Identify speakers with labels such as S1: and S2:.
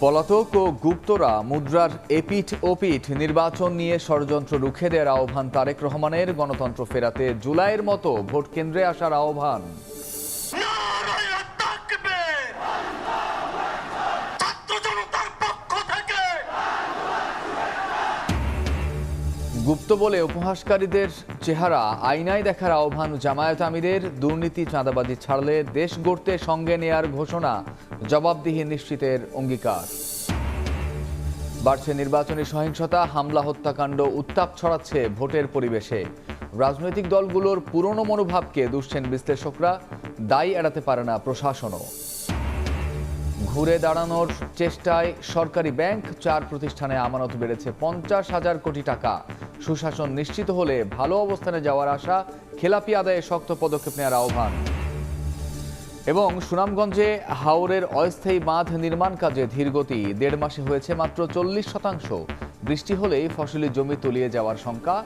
S1: পলাতক ও গুপ্তরা মুদ্রার এপিঠ ওপিঠ নির্বাচন নিয়ে ষড়যন্ত্র রুখে দেওয়ার আহ্বান তারেক রহমানের। গণতন্ত্র ফেরাতে জুলাইয়ের মতো ভোট কেন্দ্রে আসার আহ্বান। গুপ্ত বলে উপহাসকারীদের চেহারা আয়নায় দেখার আহ্বান জামায়াত আমিদের দুর্নীতি চাঁদাবাজি ছাড়লে দেশ গড়তে সঙ্গে নেয়ার ঘোষণা, জবাবদিহি নিশ্চিতের অঙ্গীকার। বাড়ছে নির্বাচনী সহিংসতা, হামলা, হত্যাকাণ্ড, উত্তাপ ছড়াচ্ছে ভোটের পরিবেশে। রাজনৈতিক দলগুলোর পুরনো মনোভাবকে দুষছেন বিশ্লেষকরা, দায়ী এড়াতে পারে না প্রশাসনও। ঘুরে দাঁড়ানোর চেষ্টায় সরকারি ব্যাংক চার প্রতিষ্ঠানে আমানত বেড়েছে পঞ্চাশ হাজার কোটি টাকা। সুশাসন নিশ্চিত হলে ভালো অবস্থানে যাওয়ার আশা খেলাপি আদায়ে শক্ত পদক্ষেপ নেওয়ার আহ্বান। এবং সুনামগঞ্জে হাওরের অস্থায়ী বাঁধ নির্মাণ কাজে ধীরগতি দেড় মাসে হয়েছে মাত্র চল্লিশ শতাংশ। বৃষ্টি হলেই ফসলি জমি তলিয়ে যাওয়ার শঙ্কা।